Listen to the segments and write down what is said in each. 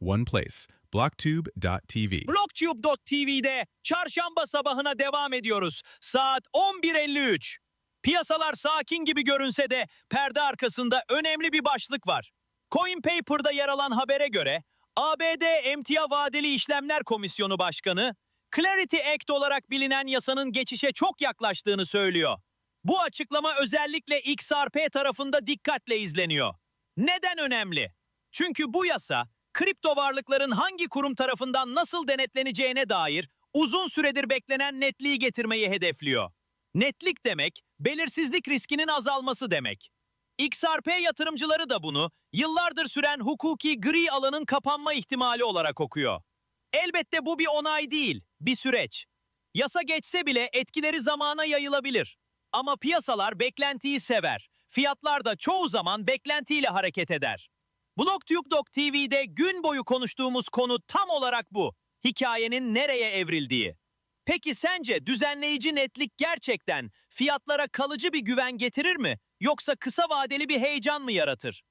one place. Blocktube.tv. Blocktube.tv'de çarşamba sabahına devam ediyoruz. Saat 11.53. Piyasalar sakin gibi görünse de perde arkasında önemli bir başlık var. CoinPaper'da yer alan habere göre ABD Emtia Vadeli İşlemler Komisyonu Başkanı Clarity Act olarak bilinen yasanın geçişe çok yaklaştığını söylüyor. Bu açıklama özellikle XRP tarafında dikkatle izleniyor. Neden önemli? Çünkü bu yasa kripto varlıkların hangi kurum tarafından nasıl denetleneceğine dair uzun süredir beklenen netliği getirmeyi hedefliyor. Netlik demek, belirsizlik riskinin azalması demek. XRP yatırımcıları da bunu yıllardır süren hukuki gri alanın kapanma ihtimali olarak okuyor. Elbette bu bir onay değil, bir süreç. Yasa geçse bile etkileri zamana yayılabilir. Ama piyasalar beklentiyi sever. Fiyatlar da çoğu zaman beklentiyle hareket eder. Blogtube.tv'de gün boyu konuştuğumuz konu tam olarak bu. Hikayenin nereye evrildiği. Peki sence düzenleyici netlik gerçekten fiyatlara kalıcı bir güven getirir mi? Yoksa kısa vadeli bir heyecan mı yaratır?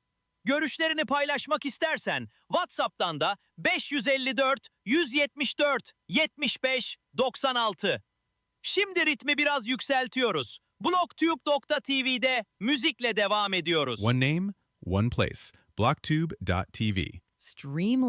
Görüşlerini paylaşmak istersen WhatsApp'tan da 554 174 75 96. Şimdi ritmi biraz yükseltiyoruz. Blogtube.tv'de müzikle devam ediyoruz. One name, one place. Blocktube.tv. Stream